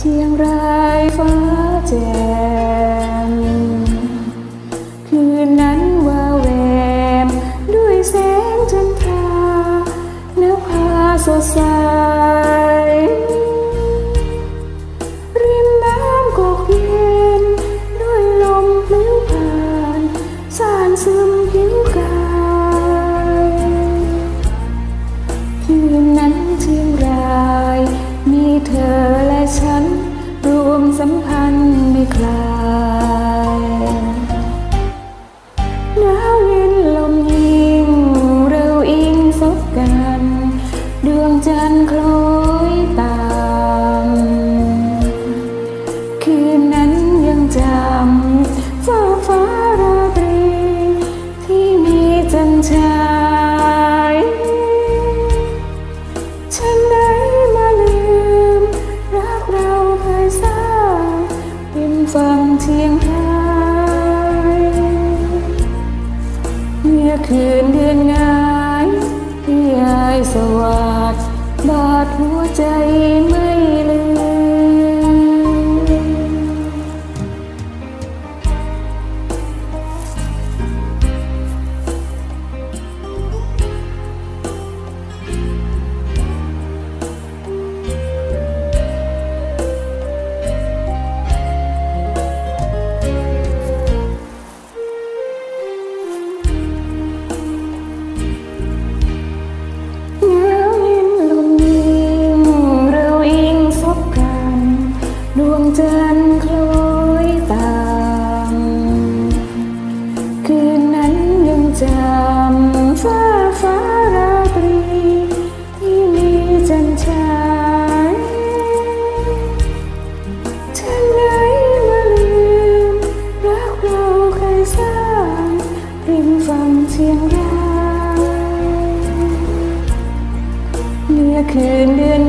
เชียงรายฟ้าแจ่มคืนนั้นว่าแวม ด้วยแสงจันทราน้ำพาสดใส ลายหนาวเย็นลมยิงเราอิงซบกัน ดวงจันทร์คลอ ฟังเทียงทยเมื่อคืนเดือนงายพี่ยายสวัสดบาดหัวใจ นคล้อยตามคืนนั้นยังจำฟ้าฟ้าราตรี ที่มีจันทรายฉันไหนมาลืม รักเราเคยสร้างริมฝั่งเชียงรายเมื่อคืนเดือน